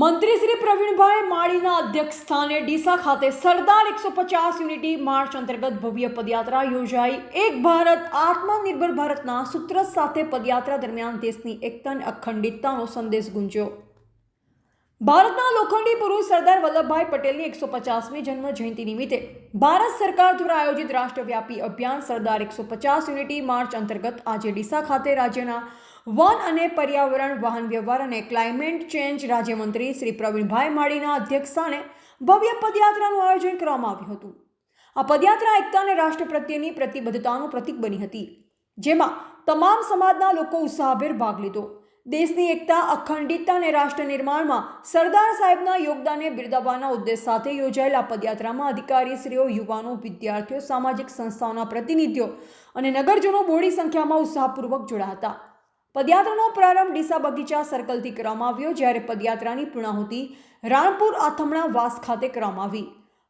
મંત્રી શ્રી પ્રવીણભાઈ માળીના અધ્યક્ષ સ્થાને ડીસા ખાતે સરદાર એકસો પચાસ યુનિટી માર્ચ અંતર્ગત ભવ્ય પદયાત્રા યોજાઈ. એક ભારત, આત્મનિર્ભર ભારતના સૂત્ર સાથે પદયાત્રા દરમિયાન દેશની એકતા અને અખંડિતતાનો સંદેશ ગુંજ્યો. ભારતના લોખંડી પુરુષ સરદાર વલ્લભભાઈ પટેલની એકસો પચાસમી જન્મ જયંતિ નિમિત્તે ભારત સરકાર દ્વારા આયોજિત રાષ્ટ્રવ્યાપી અભિયાન સરદાર એકસો પચાસ યુનિટી માર્ચ અંતર્ગત આજે ડીસા ખાતે રાજ્યના વન અને પર્યાવરણ, વાહન વ્યવહાર અને ક્લાઇમેટ ચેન્જ રાજ્યમંત્રી શ્રી પ્રવીણભાઈ માળીના અધ્યક્ષસ્થાને ભવ્ય પદયાત્રાનું આયોજન કરવામાં આવ્યું હતું. આ પદયાત્રા એકતા અને રાષ્ટ્ર પ્રત્યેની પ્રતિબદ્ધતાનું પ્રતીક બની હતી, જેમાં તમામ સમાજના લોકો ઉત્સાહભેર ભાગ લીધો. દેશની એકતા, અખંડિતતા અને રાષ્ટ્ર નિર્માણમાં સરદાર સાહેબના યોગદાનને બિરદાવવાના ઉદ્દેશ સાથે યોજાયેલ આ પદયાત્રામાં અધિકારીશ્રીઓ, યુવાનો, વિદ્યાર્થીઓ, સામાજિક સંસ્થાઓના પ્રતિનિધિઓ અને નગરજનો મોડી સંખ્યામાં ઉત્સાહપૂર્વક જોડાયા હતા. પદયાત્રાનો પ્રારંભ ડીસા બગીચા સર્કલથી કરવામાં આવ્યો જ્યારે પદયાત્રાની પૂર્ણાહુતિ રાણપુર આથમણા વાસ ખાતે કરવામાં આવી.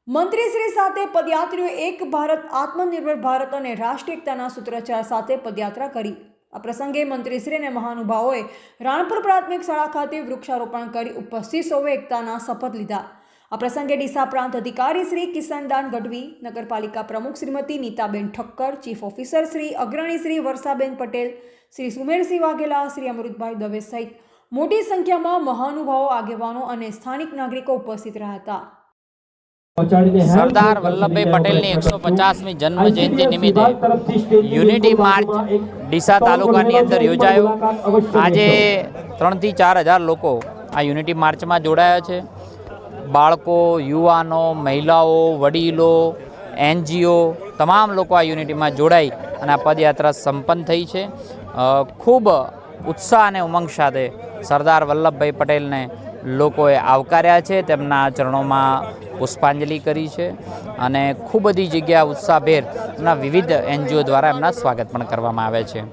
મંત્રીશ્રી સાથે પદયાત્રીઓ એક ભારત, આત્મનિર્ભર ભારત અને રાષ્ટ્રીય એકતાના સૂત્રોચ્ચાર સાથે પદયાત્રા કરી. આ પ્રસંગે મંત્રીશ્રી અને મહાનુભાવોએ રાણપુર પ્રાથમિક શાળા ખાતે વૃક્ષારોપણ કરી ઉપસ્થિત સૌએ એકતાના શપથ લીધા. આ પ્રસંગે ડીસા પ્રાંત અધિકારી શ્રી કિશનદાન ગઢવી નગરપાલિકા પ્રમુખ શ્રીમતી નીતાબેન ઠક્કર ચીફ ઓફિસર શ્રી અગ્રણી શ્રી વર્ષાબેન પટેલ શ્રી સુમેરસિંહ વાઘેલા શ્રી અમૃતભાઈ દવે સહિત મોટી સંખ્યામાં મહાનુભાવો આગેવાનો અને સ્થાનિક નાગરિકો ઉપસ્થિત રહ્યા હતા. સરદાર વલ્લભભાઈ પટેલની એકસો પચાસમી જન્મ જયંતિ નિમિત્તે યુનિટી માર્ચ ડીસા તાલુકાની અંદર યોજાયો. આજે ત્રણથી ચાર હજાર લોકો આ યુનિટી માર્ચમાં જોડાયા છે. બાળકો, યુવાનો, મહિલાઓ, વડીલો, એનજીઓ, તમામ લોકો આ યુનિટીમાં જોડાઈ અને આ પદયાત્રા સંપન્ન થઈ છે. ખૂબ ઉત્સાહ અને ઉમંગ સાથે સરદાર વલ્લભભાઈ પટેલને લોકોએ આવકાર્યા છે, તેમના ચરણોમાં પુષ્પાંજલિ કરી છે અને ખૂબ બધી જગ્યા ઉત્સાહભેર એમના વિવિધ એનજીઓ દ્વારા એમના સ્વાગત પણ કરવામાં આવે છે.